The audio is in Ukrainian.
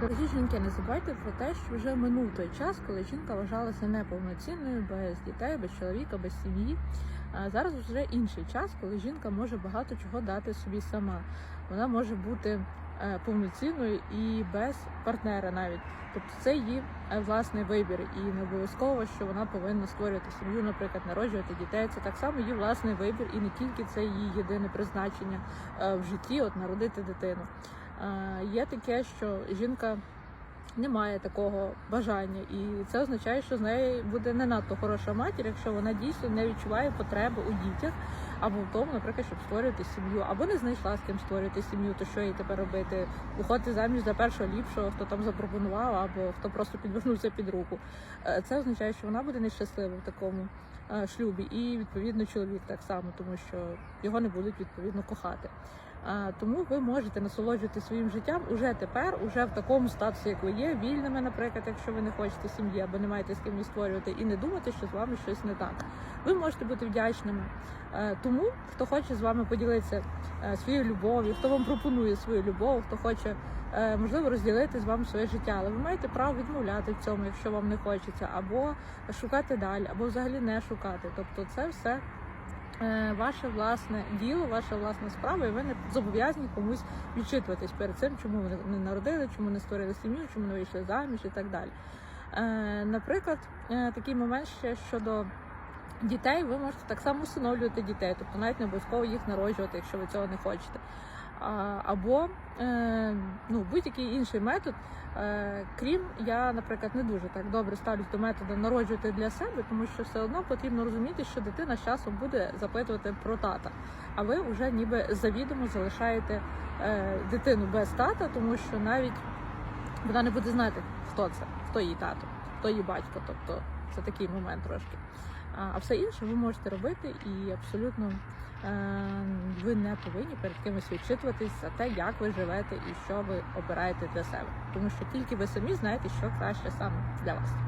Дорогі жінки, не забувайте про те, що вже минув той час, коли жінка вважалася неповноцінною, без дітей, без чоловіка, без сім'ї. Зараз вже інший час, коли жінка може багато чого дати собі сама. Вона може бути е, повноцінною і без партнера навіть. Тобто це її е, власний вибір, і не обов'язково, що вона повинна створювати сім'ю, наприклад, народжувати дітей. Це так само її власний вибір, і не тільки це її єдине призначення е, в житті, от народити дитину. Є таке, що жінка не має такого бажання, і це означає, що з нею буде не надто хороша матір, якщо вона дійсно не відчуває потреби у дітях або в тому, наприклад, щоб створювати сім'ю, або не знайшла з ким створювати сім'ю, то що їй тепер робити? Виходити заміж за першого ліпшого, хто там запропонував, або хто просто підвернувся під руку. Е, Це означає, що вона буде нещаслива в такому е, шлюбі, і відповідно чоловік так само, тому що його не будуть відповідно кохати. Тому ви можете насолоджувати своїм життям уже тепер, уже в такому статусі, як ви є, вільними, наприклад, якщо ви не хочете сім'ї або не маєте з ким створювати, і не думати, що з вами щось не так. Ви можете бути вдячними е, тому, хто хоче з вами поділитися е, своєю любов'ю, хто вам пропонує свою любов, хто хоче е, можливо розділити з вами своє життя, але ви маєте право відмовляти в цьому, якщо вам не хочеться, або шукати далі, або взагалі не шукати. Тобто, це все ваше власне діло, ваша власна справа, і ви не зобов'язані комусь відчитуватись перед цим, чому ви не народили, чому не створили сім'ю, чому не вийшли заміж і так далі. Е, Наприклад, е, такий момент ще щодо дітей, ви можете так само усиновлювати дітей, тобто навіть не обов'язково їх народжувати, якщо ви цього не хочете. Або е, ну, будь-який інший метод. Е, Крім я, наприклад, не дуже так добре ставлюсь до методу народжувати для себе, тому що все одно потрібно розуміти, що дитина з часом буде запитувати про тата. А ви вже ніби завідомо залишаєте е, дитину без тата, тому що навіть вона не буде знати, хто це, хто її тато, хто її батько. Тобто це такий момент трошки. А, все інше ви можете робити, і абсолютно ви не повинні перед кимось відчитуватись за те, як ви живете і що ви обираєте для себе. Тому що тільки ви самі знаєте, що краще саме для вас.